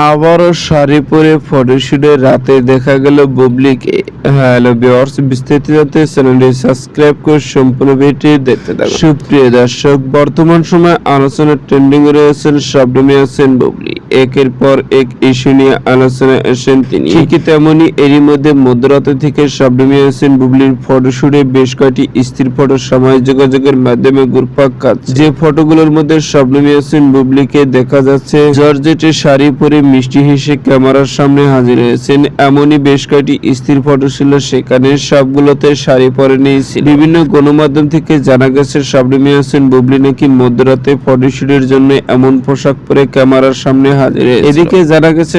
আবারও শাড়ি পরে ফটোশুটে রাতে দেখা গেল বুবলিকে। হ্যালো ভিউয়ার্স বিস্তারিত জানতে চ্যানেলটি সাবস্ক্রাইব করে সম্পূর্ণ ভিডিওটি দেখতে থাকুন। সুপ্রিয় দর্শক, বর্তমান সময় আলোচনার ট্রেন্ডিং রয়েছেন শব্দমী আছেন বুবলি। একের পর এক ইস্যু নিয়ে আলোচনা এসেন তিনি। ঠিকই তেমনি এরই মধ্যে মধ্যরাতে থেকে শব্দমী আছেন বুবলির ফটোশুটে বেশ কয়েকটি স্থির ফটো সমাজ যোগাযোগের মাধ্যমে ঘুরপাক খাচ্ছে। যে ফটোগুলোর মধ্যে শবনমী হোসেন বুবলিকে দেখা যাচ্ছে, জর্জেটে শাড়ি পরে মিষ্টি হেসে ক্যামেরার সামনে হাজির হয়েছেন। এমনই বেশ কয়েকটি স্থির ফটো ছিল সেখানে, সবগুলোতে শাড়ি পরে নিয়েছিল। বিভিন্ন গণমাধ্যম থেকে জানা গেছে শবনমী হোসেন বুবলি নাকি মধ্যরাতে ফটোশুটের জন্য এমন পোশাক পরে ক্যামেরার সামনে। এদিকে জানা গেছে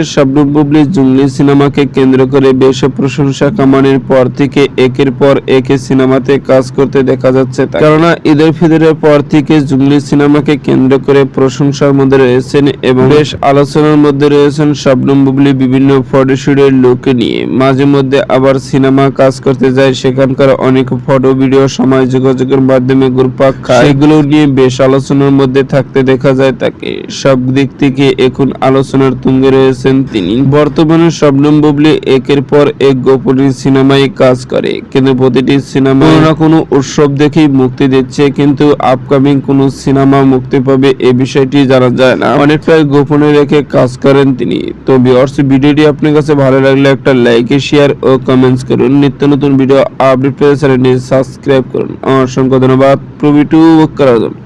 বুবলি জুংলি সিনেমাকে কেন্দ্র করে বেশ প্রশংসা কামানের পর থেকে একের পর একে সিনেমাতে কাজ করতে দেখা যাচ্ছে কেননা, ঈদের ফিদরের পর থেকে জুংলি সিনেমাকে কেন্দ্র করে প্রশংসার মধ্যে রয়েছেন এবং বেশ আলোচনার মধ্যে রয়েছেন শবনম বুবলি বিভিন্ন ফটোশুটের লুক নিয়ে। মাঝে মধ্যে আবার সিনেমা কাজ করতে যায়, সেখানকার অনেক ফটো, ভিডিও, সময়, যোগাযোগের মাধ্যমে ঘুরপাক খায়। সেগুলো নিয়ে বেশ আলোচনার মধ্যে থাকতে দেখা যায় তাকে। সব দিক থেকে এখন আলোচনার তুঙ্গে রয়েছেন তিনি। বর্তমানে শবনম বুবলি একের পর এক গোপনীয় সিনেমায় কাজ করে। কিন্তু প্রতিটি সিনেমা কোনো না কোনো উৎসব দেখেই মুক্তি দিচ্ছে কিন্তু আপকামিং কোন সিনেমা মুক্তি পাবে এ বিষয়টি জানা যায় না। অনেকটাই গোপনে রেখে কাজ করেন তিনি। তো ভিউয়ার্স ভিডিওটি আপনার কাছে ভালো লাগলে একটা লাইক শেয়ার ও কমেন্টস করুন। নিত্য নতুন ভিডিও আপডেট পেতে চ্যানেলটি সাবস্ক্রাইব করুন। অসংখ্য ধন্যবাদ। প্রবি টু করার জন্য